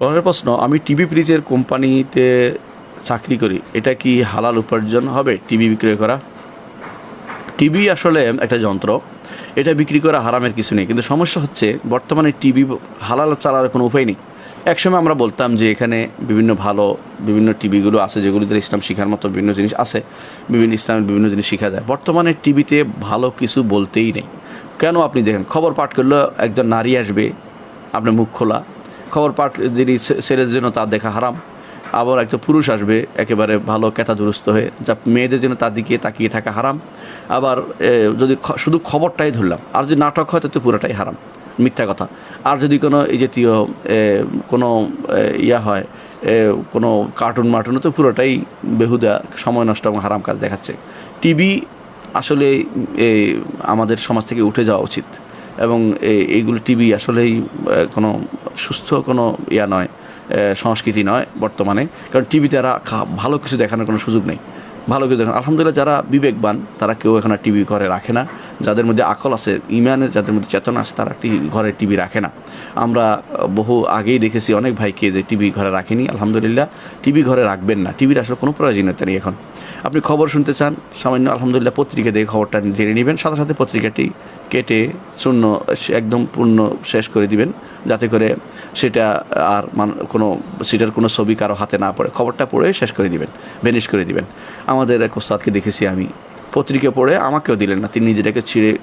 পরের প্রশ্ন, আমি টিভি ফ্রিজের কোম্পানিতে চাকরি করি, এটা কি হালাল উপার্জন হবে টিভি বিক্রয় করা? টিভি আসলে একটা যন্ত্র, এটা বিক্রি করা হারামের কিছু নেই, কিন্তু সমস্যা হচ্ছে বর্তমানে টিভি হালাল চালার কোনো উপায় নেই। একসময় আমরা বলতাম যে এখানে বিভিন্ন ভালো বিভিন্ন টিভিগুলো আছে যেগুলিতে ইসলাম শেখার মতো বিভিন্ন জিনিস আছে, বিভিন্ন ইসলামের বিভিন্ন জিনিস শেখা যায়। বর্তমানে টিভিতে ভালো কিছু বলতেই নেই। কেন আপনি দেখেন, খবর পাঠ করলে একজন নারী আসবে, আপনার মুখ খোলা খবর পাঠ যিনি ছেলের জন্য তার দেখা হারাম। আবার একটা পুরুষ আসবে, একেবারে ভালো কেতা দুরস্ত হয়ে, যা মেয়েদের জন্য তার দিকে তাকিয়ে থাকা হারাম। আবার যদি শুধু খবরটাই ধরলাম, আর যদি নাটক হয়, তাতে পুরোটাই হারাম। মিথ্যা কথা। আর যদি কোনো এই জাতীয় কোনো ইয়া হয় কোনো কার্টুন মার্টুন, তো পুরোটাই বেহুদা, সময় নষ্ট এবং হারাম কাজ দেখাচ্ছে। টিভি আসলে আমাদের সমাজ থেকে উঠে যাওয়া উচিত। এবং এই- এইগুলো টিভি আসলেই কোনো সুস্থ কোনো ইয়া নয় সংস্কৃতি নয় বর্তমানে। কারণ টিভিতে এরা ভালো কিছু দেখানোর কোনো সুযোগ নেই। ভালো কিছু দেখেন। আলহামদুলিল্লাহ যারা বিবেকবান, তারা কেউ এখন টিভি ঘরে রাখে না। যাদের মধ্যে আকল আছে, ইমানের যাদের মধ্যে চেতনা আছে, তারা ঘরে টিভি রাখে না। আমরা বহু আগেই দেখেছি অনেক ভাইকে যে টিভি ঘরে রাখেনি, আলহামদুলিল্লাহ টিভি ঘরে রাখবেন না। টিভির আসলে কোনো প্রয়োজনীয়তা নেই এখন। আপনি খবর শুনতে চান, সামান্য আলহামদুলিল্লাহ পত্রিকা দিয়ে খবরটা জেনে নেবেন, সাথে সাথে পত্রিকাটি কেটে শূন্য, একদম পূর্ণ শেষ করে দিবেন। যাতে করে সেটা আর মান কোনো, সেটার কোনো ছবি কারও হাতে না পড়ে। খবরটা পড়ে শেষ করে দিবেন ভেনিশ করে দিবেন। আমাদের এক ওস্তাদকে দেখেছি আমি। পত্রিকা পড়ে আমাকেও দিলেন না, তিনি নিজেটাকে ছিঁড়ে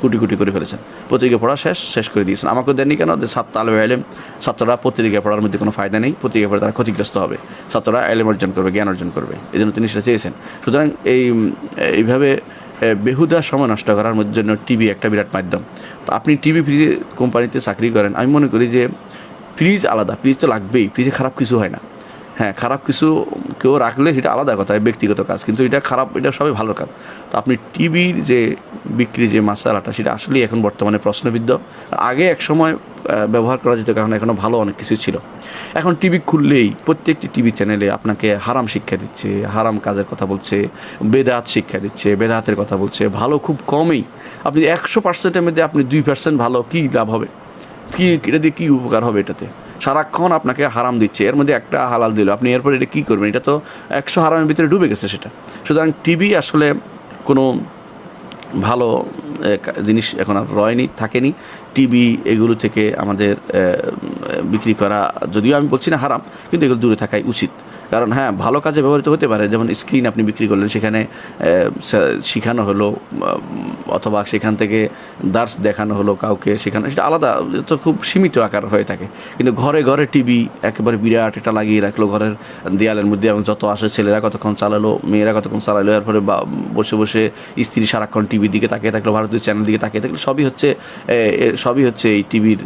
কুটি কুটি করে ফেলেছেন। পত্রিকা পড়া শেষ শেষ করে দিয়েছেন। আমাকেও দেননি কেন? যে ছাত্র আলম আলেম, ছাত্ররা পত্রিকা পড়ার মধ্যে কোনো ফায়দা নেই, পত্রিকা পড়ে তারা ক্ষতিগ্রস্ত হবে। ছাত্ররা আলেম অর্জন করবে, জ্ঞান অর্জন করবে। এই জন্য তিনি সেটা চেয়েছেন। সুতরাং এই, এইভাবে বেহুদা সময় নষ্ট করার জন্য টিভি একটা বিরাট মাধ্যম। তো আপনি টিভি ফ্রিজ কোম্পানিতে চাকরি করেন, আমি মনে করি যে ফ্রিজ আলাদা ফ্রিজ তো লাগবেই ফ্রিজে খারাপ কিছু হয় না। হ্যাঁ খারাপ কিছু কেউ রাখলে সেটা আলাদা কথা ব্যক্তিগত কাজ, কিন্তু এটা খারাপ, এটা সবই ভালো কাজ। তো আপনি টিভির যে বিক্রি যে মশালাটা সেটা আসলেই এখন বর্তমানে প্রশ্নবিদ্ধ। আগে এক সময় ব্যবহার করা যেত, কারণ এখনও ভালো অনেক কিছু ছিল। এখন টিভি খুললেই প্রত্যেকটি টিভি চ্যানেলে আপনাকে হারাম শিক্ষা দিচ্ছে, হারাম কাজের কথা বলছে, বেদাত শিক্ষা দিচ্ছে, বেদাতের কথা বলছে, ভালো খুব কমই। আপনি একশো পার্সেন্টের মধ্যে আপনি দুই পার্সেন্ট ভালো, কী লাভ হবে? কি, এটা দিয়ে কী উপকার হবে এটাতে? সারাক্ষণ আপনাকে হারাম দিচ্ছে, এর মধ্যে একটা হালাল দিল, আপনি এরপর এটা কী করবেন? এটা তো একশো হারামের ভিতরে ডুবে গেছে সেটা। সুতরাং টিভি আসলে কোনো ভালো জিনিস এখন আর রয়নি, থাকেনি। টিভি এগুলো থেকে আমাদের বিক্রি করা, যদিও আমি বলছি না হারাম, কিন্তু এগুলো দূরে থাকাই উচিত। কারণ হ্যাঁ ভালো কাজে ব্যবহৃত হতে পারে। যেমন স্ক্রিন আপনি বিক্রি করলেন, সেখানে শেখানো হলো অথবা সেখান থেকে দার্স দেখানো হলো কাউকে, সেখানে সেটা আলাদা তো খুব সীমিত আকার হয়ে থাকে। কিন্তু ঘরে ঘরে টিভি একেবারে বিরাট এটা লাগিয়ে রাখল ঘরের দেয়ালের মধ্যে এবং যত আসে ছেলেরা কতক্ষণ চালালো, মেয়েরা কতক্ষণ চালালো, এরপরে বসে বসে স্ত্রী সারাক্ষণ টিভির দিকে তাকিয়ে থাকল, ভারতীয় চ্যানেল দিকে তাকিয়ে থাকল, সবই হচ্ছে সবই হচ্ছে এই টিভির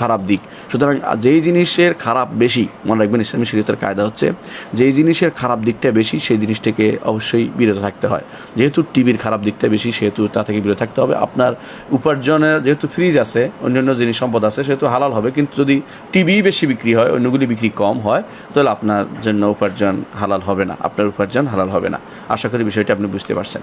খারাপ দিক। সুতরাং যেই জিনিসের খারাপ বেশি, মনে রাখবেন, ইসলামী শরীয়তের কায়দা হচ্ছে যেই জিনিসের খারাপ দিকটা বেশি, সেই জিনিসটাকে অবশ্যই বিরত থাকতে হয়। যেহেতু টিভির খারাপ দিকটা বেশি, সেহেতু তা থেকে বিরত থাকতে হবে। আপনার উপার্জনের যেহেতু ফ্রিজ আছে, অন্যান্য জিনিস সম্পদ আছে, সেহেতু হালাল হবে। কিন্তু যদি টিভি বেশি বিক্রি হয়, অন্যগুলি বিক্রি কম হয়, তাহলে আপনার জন্য উপার্জন হালাল হবে না। আপনার উপার্জন হালাল হবে না। আশা করি বিষয়টা আপনি বুঝতে পারছেন।